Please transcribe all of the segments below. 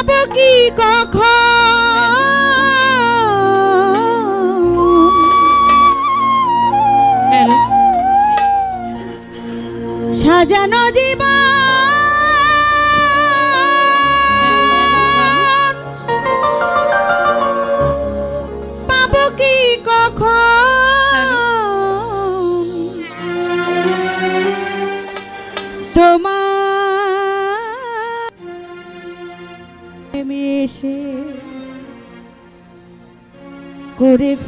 পাবো কি কখন? সাজানো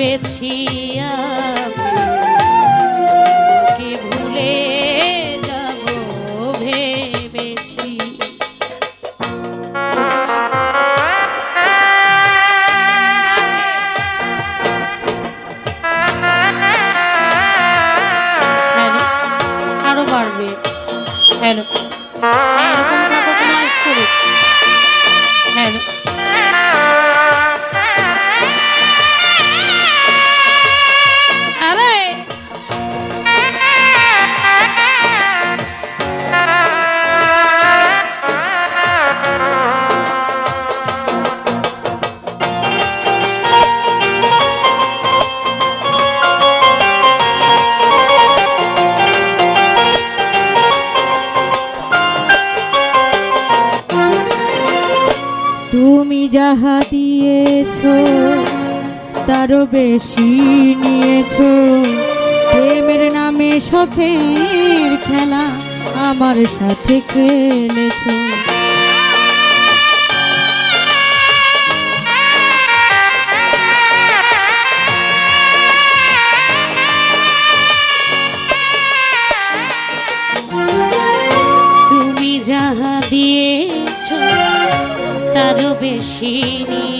ভেবেছি তারও বেশি নিয়েছ। প্রেমের নামে শখের খেলা আমার সাথে খেলেছ। তুমি যাহা দিয়েছ, তারও বেশি নিয়েছ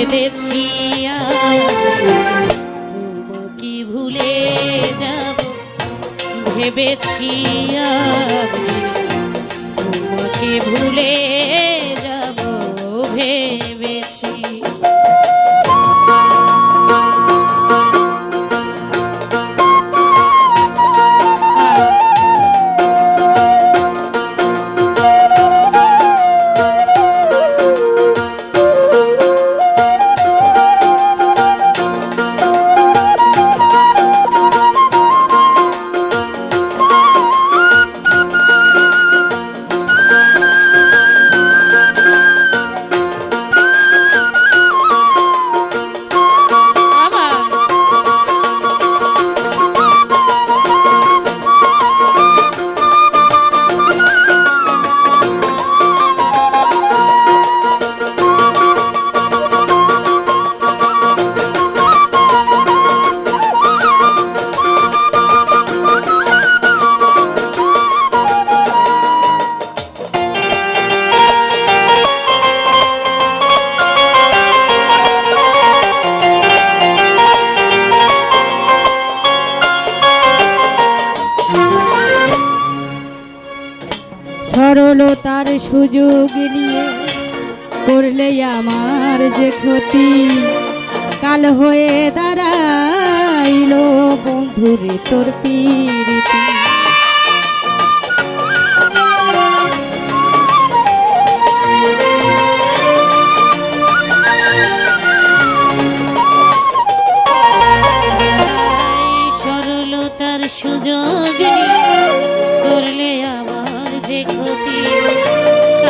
কেঁদেছি কি ভুলে যাব ভেবেছি কি ভুলে সরলতার সুযোগ নিয়ে করলে আমার যে ক্ষতি। কাল হয়ে দাঁড়াইলো বন্ধুরে তোর পীড়িতি সুযোগ করলে আমার যে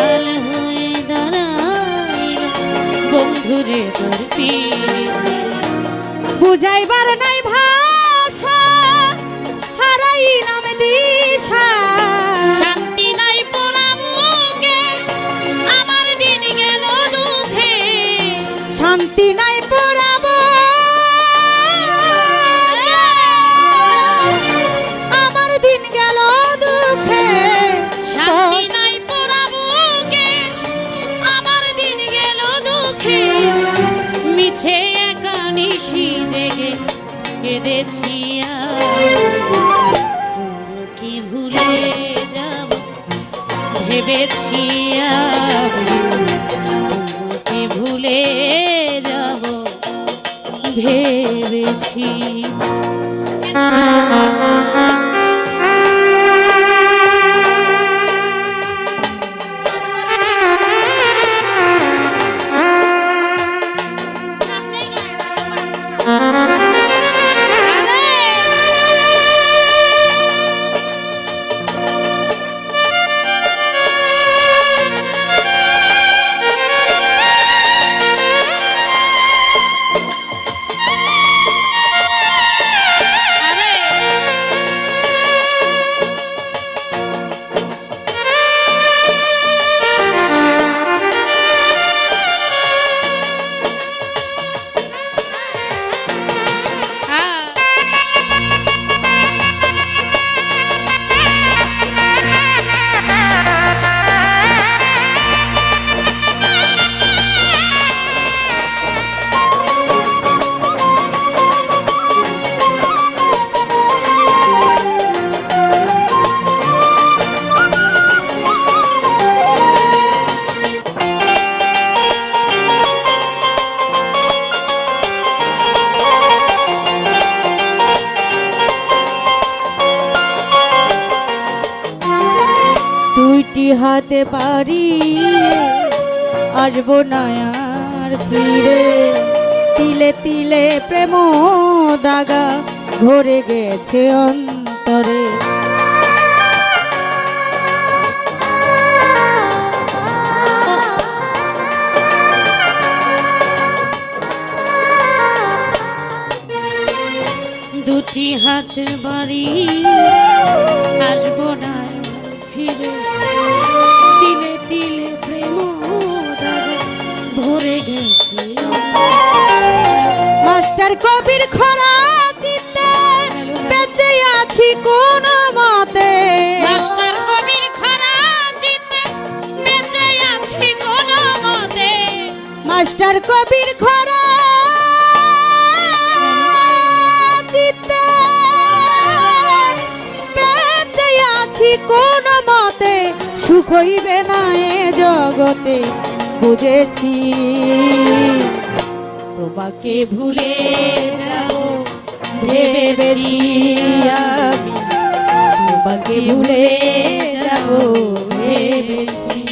কাল হয়ে দাঁড়াইল বন্ধুরে তোর বুঝাইবার নাই ভাষা কেঁদেছি কি ভুলে যাব? ভেবেছি কি ভুলে যাব? ভেবেছি হাতে পারি আসব না আর ফিরে। তিলে তিলে প্রেম দাগা ঘরে গেছে অন্তরে। দুটি হাত বাড়ি আসব না ফিরে। তিলে তিলে প্রেম ভরে গেছে। মাস্টার কবির খরা চিত্তে বেঁচে আছি কোন মতে। মাস্টার কবির খারা চিত্তে বেঁচে আছি কোন মতে। মাস্টার কবির সুখ হইবে না এ জগতে, বুঝেছি। তোমাকে ভুলে যাব, ভেবেছি আমি। তোমাকে ভুলে যাও ভেবেছি।